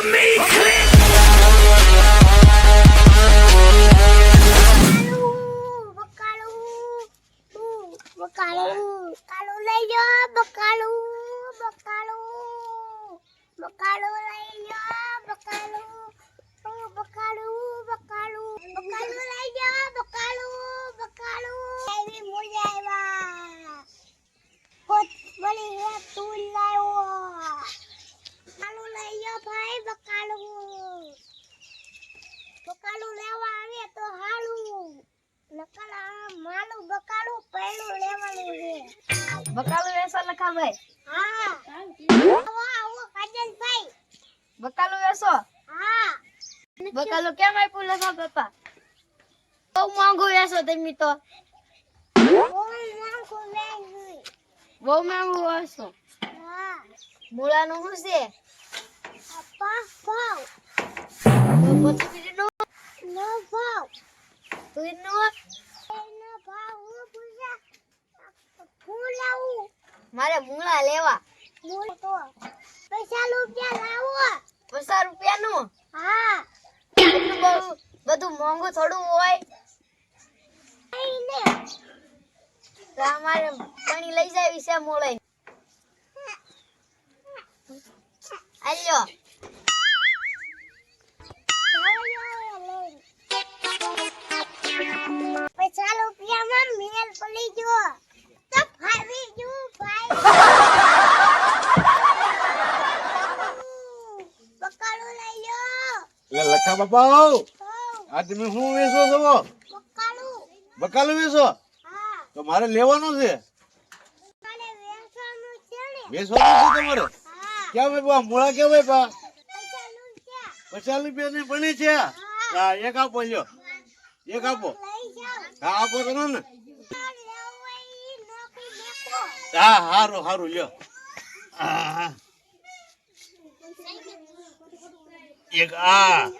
to me, click. બકાલું બકાલું કાલું લઈ લો બકાલું બકાલું બકાલું લઈ લો ભાઈ બકાલું. બકાલું લેવા આવે તો હાલું. નકલ માલું બકાલું પહેલું લેવાનું છે. બકાલું વેસો લખા ભાઈ? હા. આવો આવો કાજલભાઈ. બકાલું વેસો હા. બકાલું કેમ આપ્યું લખા પપ્પા? બહુ મોંઘું વેસો તમે તો. ઓય નાખો બહુ મોંઘું વેસો હા. મૂળાનું શું છે? પાસ ભાવ તો પછી બીજું નો ભાવ તુંનું એનો ભાવ હું પૂછા ફૂલ લાવું મારે મૂળા લેવા. મૂળ તો પૈસા રૂપિયા લાવો. પચાસ રૂપિયાનું? હા. બધું મોંઘું થોડું હોય. તો અમારે પાણી લઈ જાય વિશે મૂળે. આલ્યો પચાસ રૂપિયામાં મેલ પડી ગયો તો ફાવી ગયું ભાઈ બકાલું લઈ લો એટલે લખા બાપા આ તમે શું વેચો છો બકાલું બકાલું વેચો? તો મારે લેવાનું છે. વેચવાનું છે તમારે? હા બા મૂળા કેમ બા? પચાસ રૂપિયા. ની બની છે? હા. એક આપો લ્યો. એક આપો. હા આપો તમે ને. હા હારું હારું લ્યો. હા એક આ.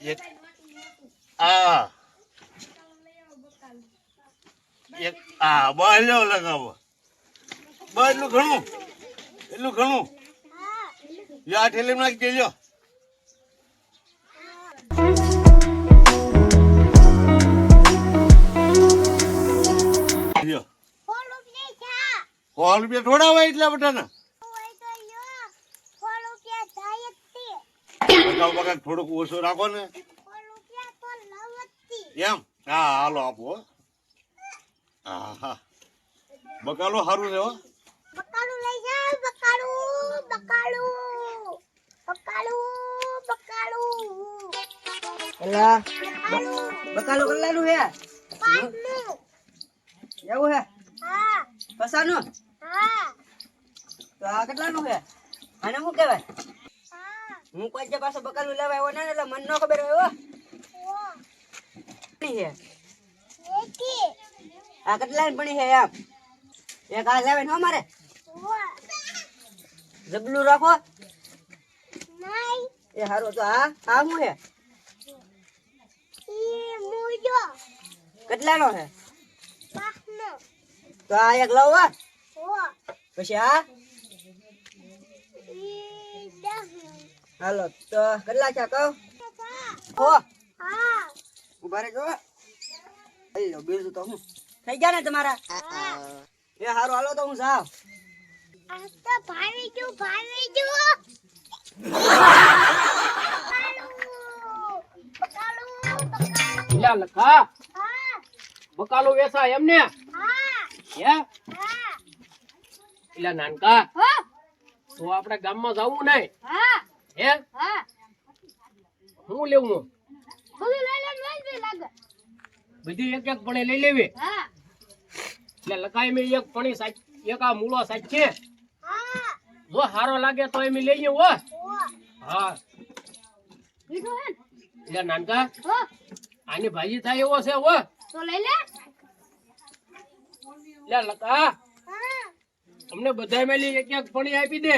એક આ. એક આ. બસ લ્યો લગાવો. બસ ઘણું. એટલું ઘણું? આ ઠેલી નાખી દેજો. સો રૂપિયા થોડા એટલા બધાના? હોય તો લ્યો ફોન રૂપિયા થાય જ તે બગાવ બગાવ થોડુંક ઓછું રાખો એમ? હા, હાલો આપો. હા. હા બકાલો સારું છે, હો. એલા બકાલું કલ્લાનું હે એવું હે હા પસાનું હા તો આ કેટલાનું હે આને શું કહેવાય હા કોઈ જે પાસે બકાલું લેવા આવ્યો ને એટલે મન ન ખબર હોય હો આ કેટલાની પણી હે આમ એક આ લેવાય ને અમારે જબલું રાખો. એ હારું તો આ આ હું હે કેટલાનો હે તો આ એક હે. પછી આ? હાલો તો કેટલા છે કહો? હો. ઊભા રહેજો બીજું તો હું. થઈ ગયા ને તમારા? એ હારું હાલો તો હું જાઉં. આ તો ભાવી ગયું ભાવી ગયું બકાલું બકાલું લખા બકાલો વેસા એમને ને? હે. એટલે નાનકા તો આપણે ગામમાં જવું નહીં. હા. હે? લેવું બધું એક એક પણે લઈ લેવી. એટલે લખાય મેં એક પણી એક આ મૂળો સાચ. છે જો સારો લાગે તો એમ લઈએ હો હા. લીધો હે? એટલે નાનકા. હો. આની ભાજી થાય એવો છે હો તો લઈ લે. લે લખા અમને બધા મેલી એક એક પણી આપી દે.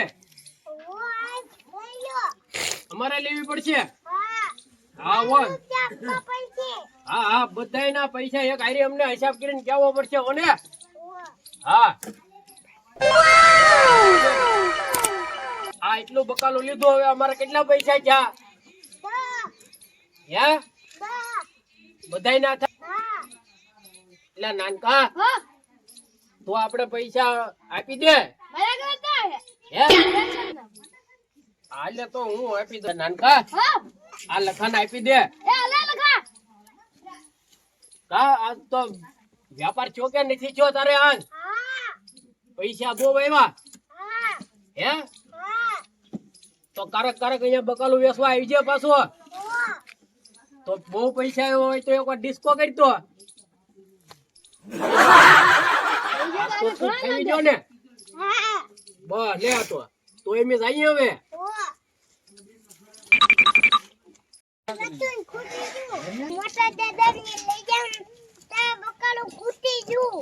અમારે લેવી પડશે. હા. હા હો હા હા બધાય ના પૈસા એક હારી અમને હિસાબ કરીને કેવો પડશે ઓને? હા. આટલું બકાલું લીધું, હવે અમારે કેટલા પૈસા થયા? હે? ના એટલે નાનકા, તો આપણે પૈસા આપી દે. હાલે તો હું આપી દે નાનકા, આ લખાણ આપી દે. કા, આ તો વ્યાપાર છો કે નથી છો તારે આજ પૈસા બહુ આવ્યા હા? તો કારક કારક અહીંયા બકાલું વેસવા આવી જાય પાછો. તો બહુ પૈસા આવ્યો હોય તો એકવાર ડિસ્કો કરી દો. જો ને? બસ, લે તો. તો એમ જઈએ હવે. બકાલું ખૂટી ગયું